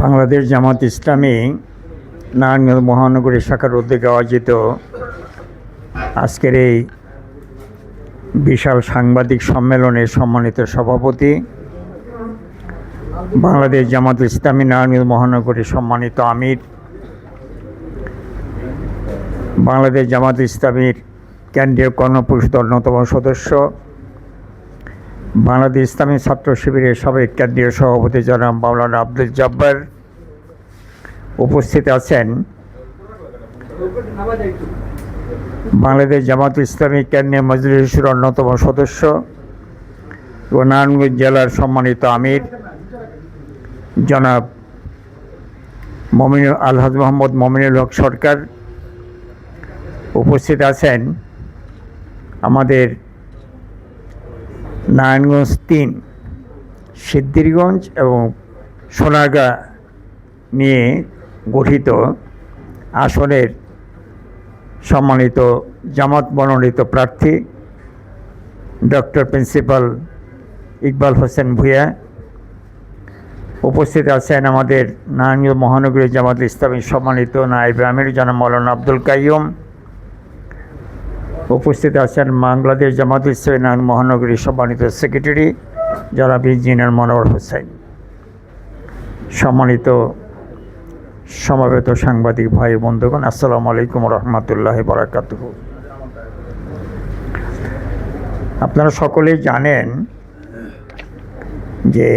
বাংলাদেশ জামাত ইসলামী নারায়ণগঞ্জ মহানগরী শাখার উদ্যোগে আয়োজিত আজকের এই বিশাল সাংবাদিক সম্মেলনের সম্মানিত সভাপতি, বাংলাদেশ জামাত ইসলামী নারায়ণগঞ্জ মহানগরী সম্মানিত আমির, বাংলাদেশ জামাত ইসলামীর কেন্দ্রীয় কর্মপরিষদ অন্যতম সদস্য বাংলাদেশ ইসলামী ছাত্র শিবিরের সাবেক কেন্দ্রীয় সভাপতি জনাব মাওলানা আব্দুল জব্বার উপস্থিত আছেন। বাংলাদেশ জামাত ইসলামী কেন্দ্রীয় মজলিসের অন্যতম সদস্য ও নারায়ণগঞ্জ জেলার সম্মানিত আমির জনাব মমিনুল আলহাজ মোহাম্মদ মমিনুল হক সরকার উপস্থিত আছেন। আমাদের নারায়ণগঞ্জ তিন, সিদ্ধিরগঞ্জ এবং সোনারগাঁ নিয়ে গঠিত আসনের সম্মানিত জামাত মনোনীত প্রার্থী ডক্টর প্রিন্সিপাল ইকবাল হোসেন ভূঁইয়া। উপস্থিত আছেন আমাদের নারায়ণগঞ্জ মহানগরী জামাত ইসলামী সম্মানিত নায়েব আমির জানা মৌলানা আব্দুল কাইয়ুম। উপস্থিত আছেন বাংলাদেশ জামাত ইসলামী মহানগরী সম্মানিত সেক্রেটারি জনাব ইঞ্জিনিয়ার মনোয়ার হোসেন, সম্মানিত সমাবেত সাংবাদিক ভাই বন্ধুগণ, আসসালামু আলাইকুম রহমতুল্লাহ বরাকাত আপনারা সকলেই জানেন যে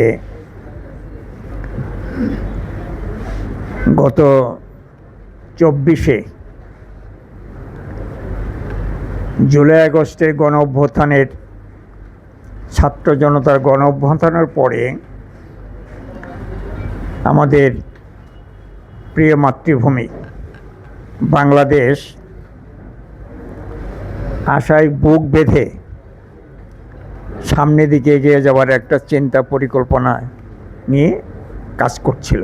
গত চব্বিশে জুলাই আগস্টের গণ অভ্যুত্থানের ছাত্র জনতার গণ অভ্যুত্থানের পরে আমাদের প্রিয় মাতৃভূমি বাংলাদেশ আশায় বুক বেঁধে সামনের দিকে এগিয়ে যাওয়ার একটা চিন্তা পরিকল্পনা নিয়ে কাজ করছিল।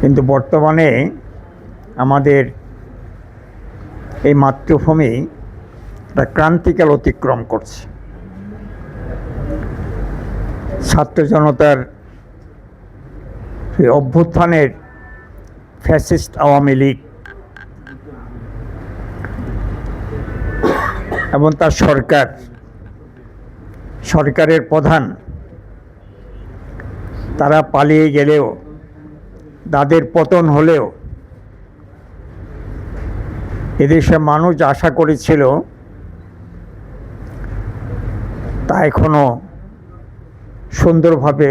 কিন্তু বর্তমানে আমাদের এই মাতৃভূমি একটা ক্রান্তিকাল অতিক্রম করছে। ছাত্র জনতার অভ্যুত্থানের ফ্যাসিস্ট আওয়ামী লীগ এবং তার সরকার, সরকারের প্রধান, তারা পালিয়ে গেলেও, তাদের পতন হলেও এদেশে মানুষ আশা করেছিল, তা এখনও সুন্দরভাবে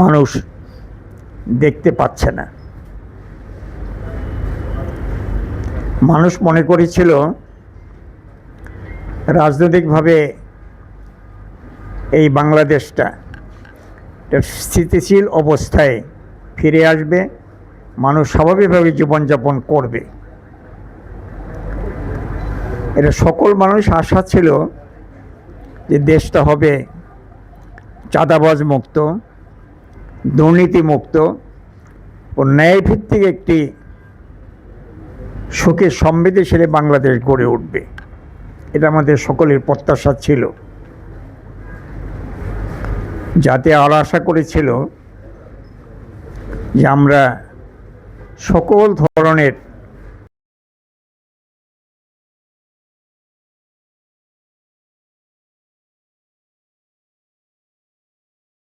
মানুষ দেখতে পাচ্ছে না। মানুষ মনে করেছিল, রাজনৈতিকভাবে এই বাংলাদেশটা স্থিতিশীল অবস্থায় ফিরে আসবে। মানুষ স্বাভাবিকভাবে জীবনযাপন করবে। এটা সকল মানুষ আশা ছিল যে দেশটা হবে চাঁদাবাজ মুক্ত, দুর্নীতি মুক্ত ও ন্যায়ভিত্তিক একটি সুখে সমৃদ্ধিশালী বাংলাদেশ গড়ে উঠবে। এটা আমাদের সকলের প্রত্যাশা ছিল। যাতে আর আশা করেছিল যে আমরা সকল ধরনের